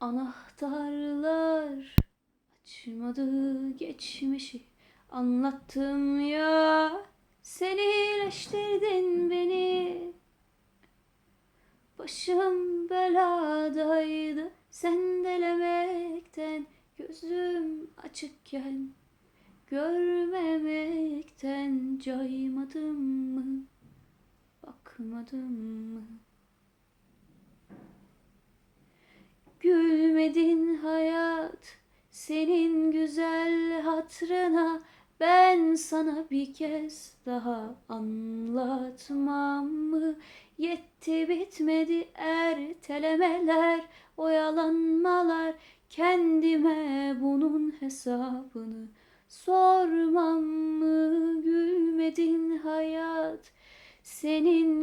Anahtarlar açmadı geçmişi. Anlattım ya sen iyileştirdin beni. Başım beladaydı sendelemekten Gözüm açıkken. Görmemekten Caymadım mı bakmadım mı senin güzel hatrına ben sana bir kez daha anlatmam mı? Yetti bitmedi ertelemeler, oyalanmalar kendime bunun hesabını sormam mı? Gülmedin hayat senin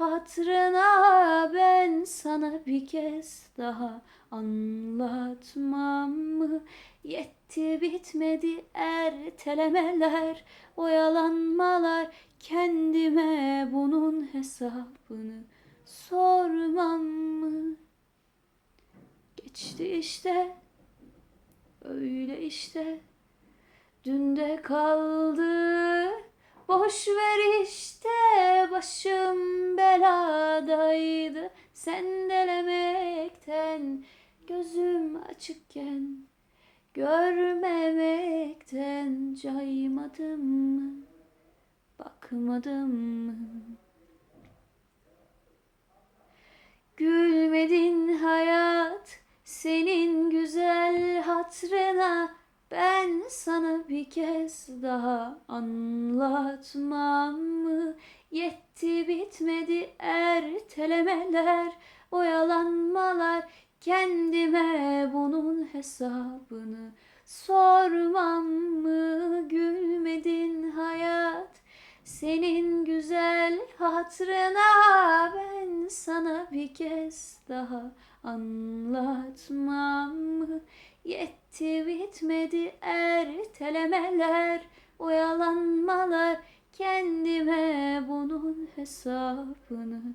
hatrına ben sana bir kez daha anlatmam mı? Yetti bitmedi ertelemeler, oyalanmalar kendime bunun hesabını sormam mı? Geçti işte, öyle işte, dünde kaldı. Boş ver işte beladaydı sendelemekten gözüm açıkken görmemekten caymadım mı bakmadım mı? Gülmedin ben sana bir kez daha anlatmam mı? Yetti bitmedi ertelemeler, oyalanmalar kendime bunun hesabını sormam mı? Gülmedin hayat senin güzel hatrına ben sana bir kez daha anlatmam mı? Yetti bitmedi ertelemeler, oyalanmalar kendime bunun hesabını mı?